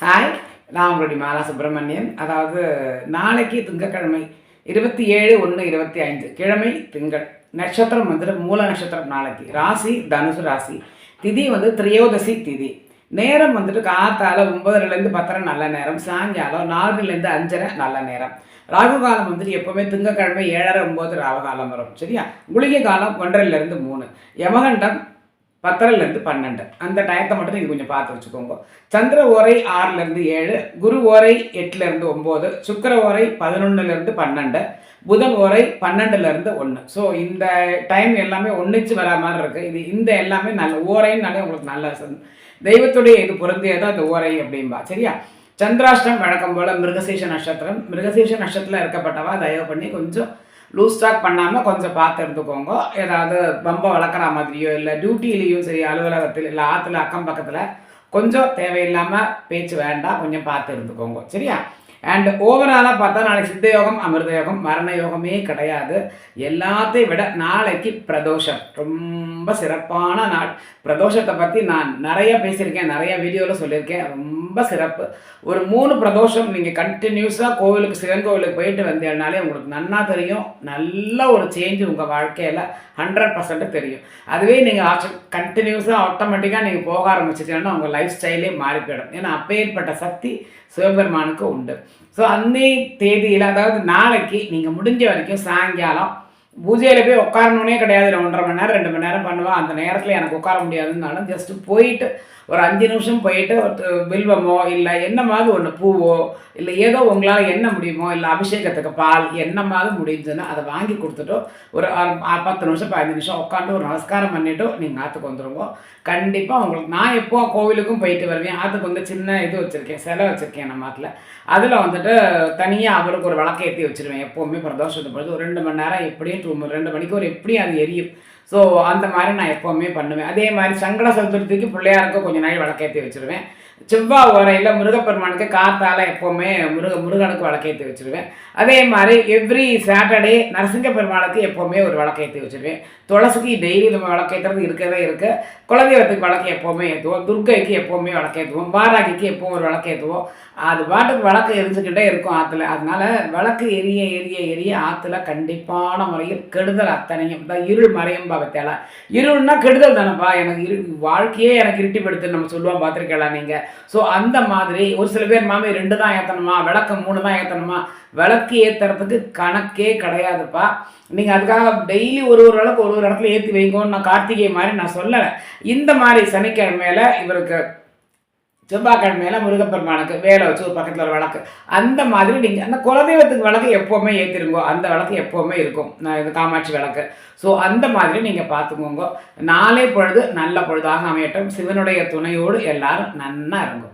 Hi நான் உங்களுடைய மாலா சுப்பிரமணியன். அதாவது நாளைக்கு திங்கக்கிழமை இருபத்தி ஏழு ஒன்று இருபத்தி ஐந்து. கிழமை திங்கள். நட்சத்திரம் வந்துட்டு மூல நட்சத்திரம் நாளைக்கு. ராசி தனுசு ராசி. திதி வந்து திரையோதசி திதி. நேரம் வந்துட்டு காத்தால ஒன்பதுலேருந்து பத்தரை நல்ல நேரம். சாயங்காலம் நாலுலேருந்து அஞ்சரை நல்ல நேரம். ராகு காலம் வந்துட்டு எப்போவுமே திங்கக்கிழமை ஏழரை ஒம்பது ராகு காலம் வரும். சரியா? குளிகை காலம் ஒன்றரைலேருந்து மூணு. யமகண்டம் பத்தரைலேருந்து பன்னெண்டு. அந்த டயத்தை மட்டும் நீங்கள் கொஞ்சம் பார்த்து வச்சுக்கோங்க. சந்திர ஓரை ஆறுலேருந்து ஏழு குரு ஓரை எட்டுலேருந்து ஒம்பது சுக்கர ஓரை பதினொன்றுலேருந்து பன்னெண்டு புதன் ஓரை பன்னெண்டுலேருந்து ஒன்று ஸோ இந்த டைம் எல்லாமே ஒன்றிச்சு வரா மாதிரி இருக்குது இது இந்த எல்லாமே நல்ல ஓரைன்னாலே உங்களுக்கு நல்ல தெய்வத்துடைய இது பொருந்தியதோ அந்த ஓரை அப்படிம்பா. சரியா? சந்திராஷ்டம் வழக்கம் போல் மிருகசீஷ நட்சத்திரம். மிருகசீஷ நட்சத்திரத்தில் இருக்கப்பட்டவா தயவு பண்ணி கொஞ்சம் லூஸ் ஸ்டாக் பண்ணாமல் கொஞ்சம் பார்த்து எடுத்துக்கோங்க. ஏதாவது பம்பை வளர்க்குற மாதிரியோ இல்லை டியூட்டிலையும் சரி அலுவலகத்தில் இல்லை ஆற்றுல அக்கம் பக்கத்தில் கொஞ்சம் தேவையில்லாமல் பேச்சு வேண்டாம் கொஞ்சம் பார்த்து இருந்துக்கோங்க சரியா? அண்ட் ஓவராலாக பார்த்தா நாளைக்கு சித்த யோகம் அமிர்த யோகம் மரண யோகமே கிடையாது. எல்லாத்தையும் விட நாளைக்கு பிரதோஷம். ரொம்ப சிறப்பான நாள். பிரதோஷத்தை பற்றி நான் நிறைய பேசியிருக்கேன் நிறைய வீடியோவில் சொல்லியிருக்கேன். ரொம்ப சிறப்பு. ஒரு மூணு பிரதோஷம் நீங்கள் கண்டினியூஸாக கோவிலுக்கு சிவன் கோவிலுக்கு போயிட்டு வந்தீங்கனாலே உங்களுக்கு நன்னா தெரியும். நல்ல ஒரு சேஞ்ச் உங்கள் வாழ்க்கையில் ஹண்ட்ரட் பர்சன்ட் தெரியும். அதுவே நீங்கள் ஆச்சு கண்டினியூஸாக ஆட்டோமேட்டிக்காக நீங்கள் போக ஆரம்பிச்சிட்டீங்கன்னா உங்கள் லைஃப் ஸ்டைலே மாறி போயிடும். ஏன்னா அப்பேற்பட்ட சக்தி சிவபெருமானுக்கு உண்டு. ஸோ அன்னை தேதியில் அதாவது நாளைக்கு நீங்கள் முடிஞ்ச வரைக்கும் சாயங்காலம் பூஜையில் போய் உட்காரணுனே கிடையாது. நான் ஒன்றரை மணி நேரம் ரெண்டு மணி நேரம் பண்ணுவேன். அந்த நேரத்தில் எனக்கு உட்கார முடியாதுன்னாலும் ஜஸ்ட்டு போயிட்டு ஒரு அஞ்சு நிமிஷம் போயிட்டு ஒரு வில்வமோ இல்லை என்னமாவது ஒன்று பூவோ இல்லை ஏதோ உங்களால் என்ன முடியுமோ இல்லை அபிஷேகத்துக்கு பால் என்னமாவது முடிஞ்சுன்னா அதை வாங்கி கொடுத்துட்டோ ஒரு பத்து நிமிஷம் பதினஞ்சு நிமிஷம் உட்காந்து ஒரு நமஸ்காரம் பண்ணிவிட்டு நீங்கள் ஆற்றுக்கு வந்துடுவோம் கண்டிப்பாக உங்களுக்கு நான் எப்போ கோவிலுக்கும் போயிட்டு வருவேன். ஆற்றுக்கு வந்து சின்ன இது வச்சுருக்கேன் சிலை வச்சுருக்கேன் நம்ம ஆற்றுல அதில் வந்துட்டு தனியாக அவருக்கு ஒரு விளக்கேற்றி வச்சுருவேன். எப்போவுமே பிரதோஷத்து பொழுது ஒரு ரெண்டு மணி நேரம் எப்படியும் டூ ரெண்டு மணிக்கு ஒரு எப்படியும் அது எரியும். ஸோ அந்த மாதிரி நான் எப்போவுமே பண்ணுவேன். அதே மாதிரி சங்கட சதுர்த்திக்கு பிள்ளையாருக்கு கொஞ்சம் நாள் விளக்கேற்றி வச்சுருவேன். செவ்வாய் உரையில் முருகப்பெருமானுக்கு காத்தால் எப்போவுமே முருக முருகனுக்கு விளக்கேற்றி வச்சுருவேன். அதே மாதிரி எவ்ரி சாட்டர்டே நரசிங்க பெருமாளுக்கு எப்போவுமே ஒரு விளக்கேற்றி வச்சுருவேன். துளசிக்கு டெய்லி நம்ம விளக்கேற்றுறது இருக்கவே இருக்குது குலதெய்வத்துக்கு விளக்கு எப்போவுமே ஏற்றுவோம் துர்க்கைக்கு எப்போவுமே விளக்கேற்றுவோம் பாராகிக்கு எப்போவும் ஒரு விளக்கேற்றுவோம் அது பாட்டுக்கு விளக்கு எரிஞ்சுக்கிட்டே இருக்கும் ஆற்றுல அதனால் விளக்கு எரிய எரிய எரிய ஆற்றுல கண்டிப்பான முறையில் கெடுதல் அத்தனையும். தான் இருள் மறையும் பாவத்தேல. இருள்னா கெடுதல் தானப்பா. எனக்கு இரு வாழ்க்கையே எனக்கு இருட்டிப்படுத்து நம்ம சொல்லுவோம் பார்த்துருக்கலாம் நீங்கள் ஸோ அந்த மாதிரி ஒரு சில பேர் மாமி ரெண்டு தான் ஏற்றணுமா விளக்கு மூணு தான் ஏற்றணுமா விளக்கு ஏற்றுறதுக்கு கணக்கே கிடையாதுப்பா. நீங்கள் அதுக்காக டெய்லி ஒரு ஒரு விளக்கு ஒரு ஒரு இடத்துல ஏற்றி வைங்கன்னு நான் கார்த்திகை மாதிரி நான் சொல்லலை. இந்த மாதிரி சனிக்கிழமையில இவருக்கு செவ்வாய்க்கிழமையில முருகப்பெருமானுக்கு வேலை வச்சு ஒரு பக்கத்தில் ஒரு வழக்கு. அந்த மாதிரி நீங்கள் அந்த குலதெய்வத்துக்கு வழக்கு எப்போவுமே ஏற்றிருங்கோ அந்த வழக்கு எப்போவுமே இருக்கும். நான் இது காமாட்சி வழக்கு. ஸோ அந்த மாதிரி நீங்கள் பார்த்துக்கோங்க. நாளை பொழுது நல்ல பொழுதாக அமையட்டும். சிவனுடைய துணையோடு எல்லாரும் நன்னா இருங்கோ.